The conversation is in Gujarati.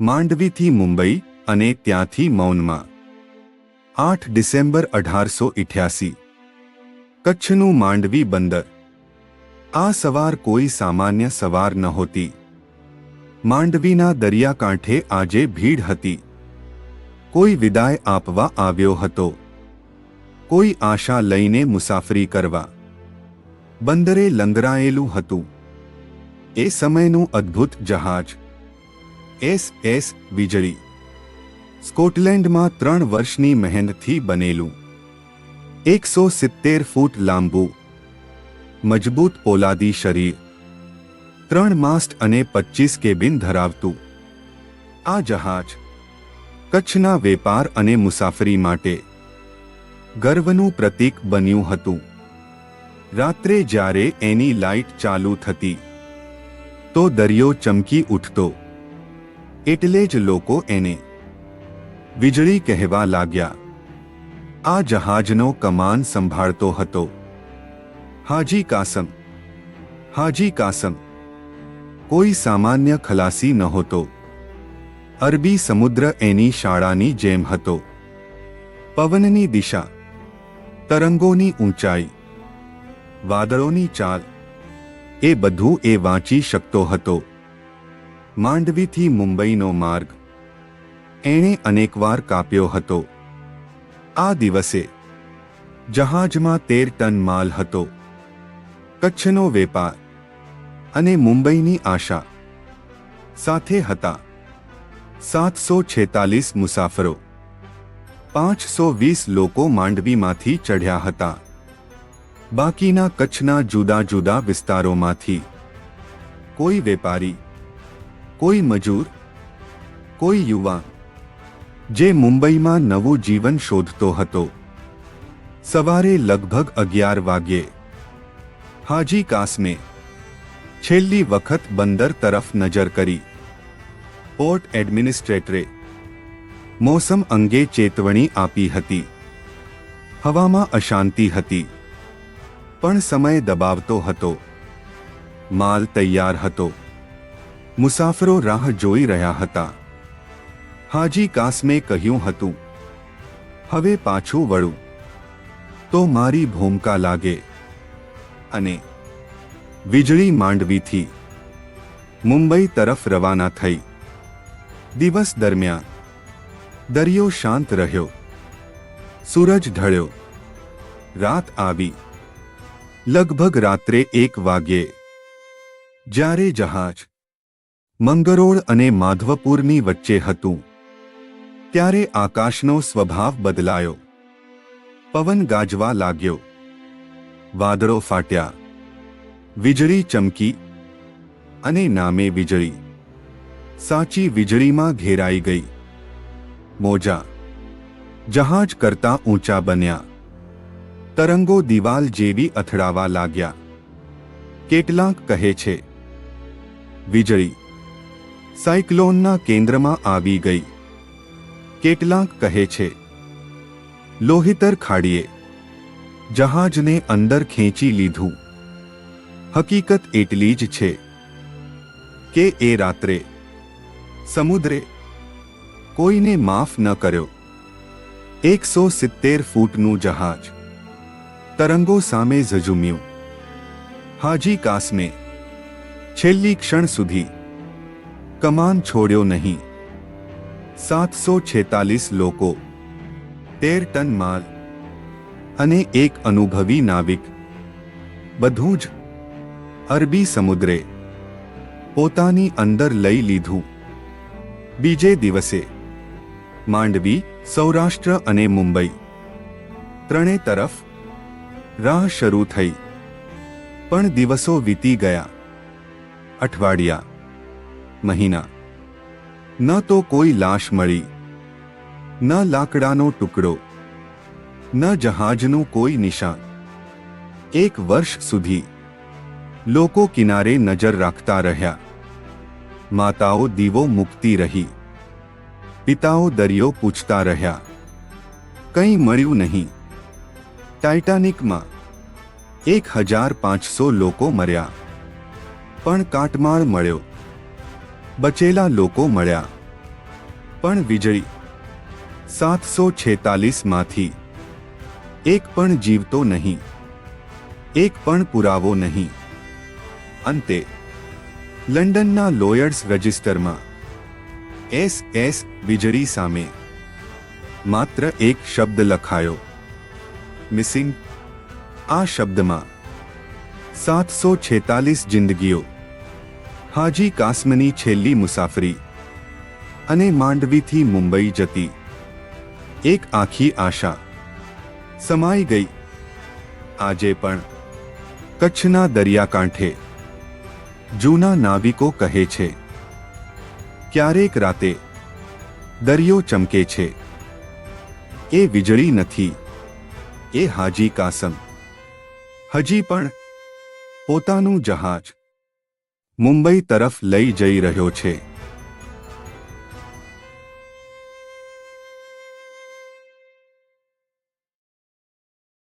માંડવીથી મુંબઈ અને ત્યાંથી મૌનમાં. આઠ ડિસેમ્બર અઢારસો ઇઠ્યાસી. કચ્છનું માંડવી બંદર. આ સવાર કોઈ સામાન્ય સવાર નહોતી. માંડવીના દરિયાકાંઠે આજે ભીડ હતી. કોઈ વિદાય આપવા આવ્યો હતો. કોઈ આશા લઈને મુસાફરી કરવા. બંદરે લંગરાયેલું હતું. એ સમયનું અદ્ભુત જહાજ. એસ એસ વીજળી. સ્કોટલેન્ડમાં ત્રણ વર્ષની મહેનતથી બનેલું. એકસો સિત્તેર ફૂટ લાંબુ. મજબૂત પોલાદી શરીર. ત્રણ માસ્ટ અને પચીસ કેબિન ધરાવતું. આ જહાજ. કચ્છના વેપાર અને મુસાફરી માટે. ગર્વનું પ્રતીક બન્યું હતું. રાત્રે જ્યારે એની લાઇટ ચાલુ થતી, તો દરિયો ચમકી ઉઠતો. એટલે જ લોકો એને વીજળી કહેવા લાગ્યા. આ જહાજનો કમાન સંભાળતો હતો. હાજી કાસમ હાજી કાસમ. કોઈ સામાન્ય ખલાસી નહોતો. અરબી સમુદ્ર એની શાળાની જેમ હતો. પવનની દિશા, તરંગોની ઊંચાઈ, વાદળોની ચાલ, એ બધું એ વાંચી શકતો હતો. માંડવીથી મુંબઈનો માર્ગ. એણે અનેકવાર કાપ્યો હતો. આ દિવસે જહાજમાં તેર ટન માલ હતો. કચ્છનો વેપાર અને મુંબઈની આશા સાથે હતા. સાતસો છેતાલીસ મુસાફરો, પાંચસો વીસ લોકો માંડવીમાંથી ચઢ્યા હતા. બાકીના કચ્છના જુદા જુદા વિસ્તારોમાંથી કોઈ વેપારી કોઈ મજૂર, કોઈ યુવા જે મુંબઈમાં નવું જીવન શોધતો હતો, સવારે લગભગ અગિયાર વાગ્યે, હાજી કાસમે, છેલ્લી વખત બંદર તરફ નજર કરી. પોર્ટ એડમિનિસ્ટ્રેટરે મોસમ અંગે ચેતવણી આપી હતી. હવામાં અશાંતિ હતી, પણ સમય દબાવતો હતો. માલ તૈયાર હતો. મુસાફરો રાહ જોઈ રહ્યા હતા. હાજી કાસમે કહ્યું હતું, હવે પાછું વળું. તો મારી ભૂમકા લાગે. અને વીજળી માંડવીથી મુંબઈ તરફ રવાના થઈ. દિવસ દરમિયાન દરિયો શાંત રહ્યો. સૂરજ ઢળ્યો. રાત આવી. લગભગ રાત્રે એક વાગ્યે જ્યારે જહાજ મંગરોળ અને માધવપુરની વચ્ચે હતું. ત્યારે આકાશનો સ્વભાવ બદલાયો. પવન ગાજવા લાગ્યો. વાદળો ફાટ્યા. વીજળી ચમકી અને નામે વીજળી. સાચી વીજળીમાં ઘેરાઈ ગઈ. મોજા. જહાજ કરતા ઊંચા બન્યા. તરંગો દિવાલ જેવી અથડાવા લાગ્યા. કેટલાક કહે છે. વીજળી. સાયક્લોનના કેન્દ્રમાં આવી ગઈ. કેટલાક કહે છે, લોહિતર ખાડીએ, જહાજને અંદર ખેંચી લીધું. હકીકત એટલી જ છે કે એ રાત્રે સમુદ્રે કોઈને માફ ન કર્યો. એકસો સિત્તેર ફૂટનું જહાજ તરંગો સામે ઝઝુમ્યું. હાજી કાસમે, છેલ્લી ક્ષણ સુધી કમાન છોડ્યો નહીં. સાતસો છેતાલીસ લોકો, તેર ટન માલ અને એક અનુભવી નાવિક, બધું જ અરબી સમુદ્રે પોતાની અંદર લઈ લીધું. બીજે દિવસે માંડવી, સૌરાષ્ટ્ર અને મુંબઈ ત્રણે તરફ રાહ શરૂ થઈ. પણ દિવસો વીતી ગયા. અઠવાડિયા મહિના. ન તો કોઈ લાશ મળી, ન લાકડાનો ટુકડો, ન જહાજનું કોઈ નિશાન. એક વર્ષ સુધી લોકો કિનારે નજર રાખતા રહ્યા. માતાઓ દીવો મૂકતી રહી, પિતાઓ દરિયો પૂછતા રહ્યા. કંઈ મળ્યું નહીં. ટાઇટાનિકમાં એક હજાર પાંચસો લોકો મર્યા, પણ કાટમાળ મળ્યો. બચેલા લોકો મળ્યા પણ વીજળી સાતસો છેતાલીસમાંથી એક પણ જીવતો નહીં એક પણ પુરાવો નહીં અંતે લંડનના લોયર્સ રજિસ્ટરમાં એસ એસ વીજળી સામે માત્ર એક શબ્દ લખાયો મિસિંગ આ શબ્દમાં સાતસો છેતાલીસ જિંદગીઓ હાજી કાસમની છેલ્લી મુસાફરી અને માંડવીથી મુંબઈ જતી એક આખી આશા સમાઈ ગઈ. આજે પણ કચ્છના દરિયાકાંઠે જૂના નાવિકો કહે છે, ક્યારેક રાતે દરિયો ચમકે છે. એ વીજળી નથી. એ હાજી કાસમ. હજી પણ પોતાનું જહાજ મુંબઈ તરફ લઈ જઈ રહ્યો છે.